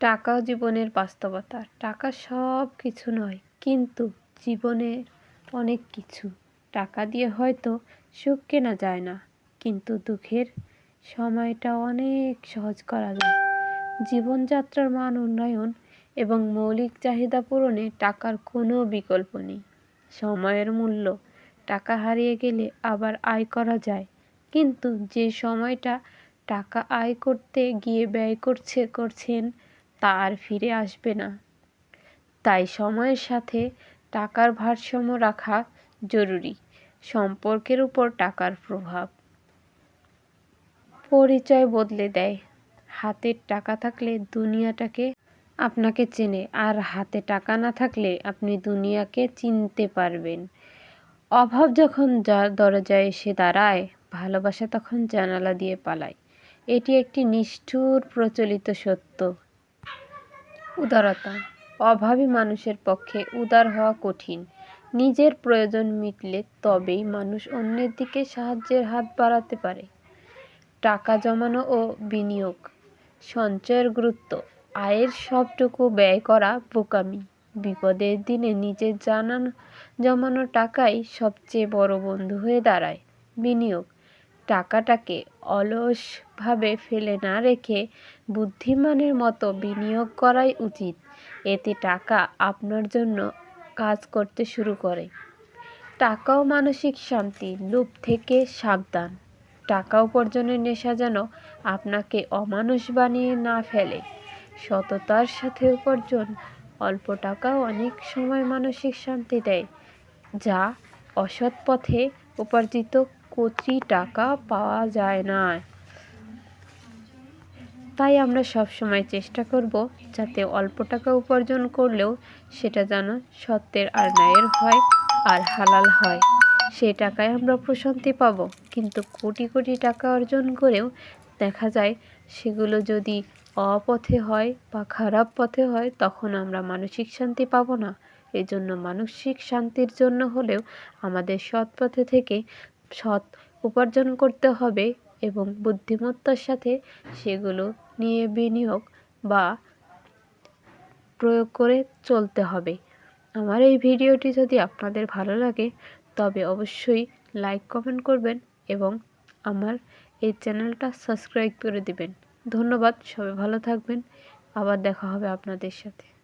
টাকা জীবনের বাস্তবতা। টাকা সব কিছু নয়, কিন্তু জীবনের অনেক কিছু। টাকা দিয়ে হয়তো সুখ কেনা যায় না, কিন্তু দুঃখের সময়টা অনেক সহজ করা যায়। জীবনযাত্রার মান উন্নয়ন এবং মৌলিক চাহিদা পূরণে টাকার কোনো বিকল্প নেই। সময়ের মূল্য, টাকা হারিয়ে গেলে আবার আয় করা যায়, কিন্তু যে সময়টা টাকা আয় করতে গিয়ে ব্যয় করছে, করছেন তা আর ফিরে আসবে না। তাই সময়ের সাথে টাকার ভারসাম্য রাখা জরুরি, সম্পর্কের উপর টাকার প্রভাব। পরিচয় বদলে দেয়। হাতের টাকা থাকলে দুনিয়াটাকে আপনাকে চেনে, আর হাতে টাকা না থাকলে আপনি দুনিয়াকে চিনতে পারবেন। অভাব যখন দরজায় এসে দাঁড়ায়, ভালোবাসা তখন জানালা দিয়ে পালায়। এটি একটি নিষ্ঠুর প্রচলিত সত্য। উদারতা। অভাবী মানুষের পক্ষে উদার হওয়া কঠিন। নিজের প্রয়োজন মিটলে তবেই মানুষ অন্যের দিকে সাহায্যের হাত বাড়াতে পারে। টাকা জমানো ও বিনিয়োগ। সঞ্চয়ের গুরুত্ব। আয়ের সবটুকু ব্যয় করা বোকামি। বিপদের দিনে নিজের জানান জমানো টাকাই সবচেয়ে বড় বন্ধু হয়ে দাঁড়ায়। বিনিয়োগ। টাকাটাকে অলসভাবে ফেলে না রেখে বুদ্ধিমানের মতো বিনিয়োগ করাই উচিত। এতে টাকা আপনার জন্য কাজ করতে শুরু করে। টাকা ও মানসিক শান্তি লোভ থেকে সাবধান। টাকা উপার্জনের নেশা যেন আপনাকে অমানুষ বানিয়ে না ফেলে। সততার সাথে উপার্জন অল্প টাকা অনেক সময় মানসিক শান্তি দেয়, যা অসৎ পথে উপার্জিত কোটি টাকা পাওয়া যায় না। তাই আমরা সব সময় চেষ্টা করব যাতে অল্প টাকা উপার্জন করলেও সেটা যেন সত্যের আর ন্যায়ের হয় আর হালাল হয়। সে টাকায় আমরা প্রশান্তি পাবো। কিন্তু কোটি কোটি টাকা অর্জন করেও দেখা যায় সেগুলো যদি অপথে হয় বা খারাপ পথে হয়, তখন আমরা মানসিক শান্তি পাবো না। এজন্য মানসিক শান্তির জন্য হলেও আমাদের সৎ পথে থেকে সৎ উপার্জন করতে হবে এবং বুদ্ধিমত্তার সাথে সেগুলো নিয়ে বিনিয়োগ বা প্রয়োগ করে চলতে হবে। আমার এই ভিডিওটি যদি আপনাদের ভালো লাগে, তবে অবশ্যই লাইক, কমেন্ট করবেন এবং আমার এই চ্যানেলটা সাবস্ক্রাইব করে দিবেন। ধন্যবাদ, সবাই ভালো থাকবেন। আবার দেখা হবে আপনাদের সাথে।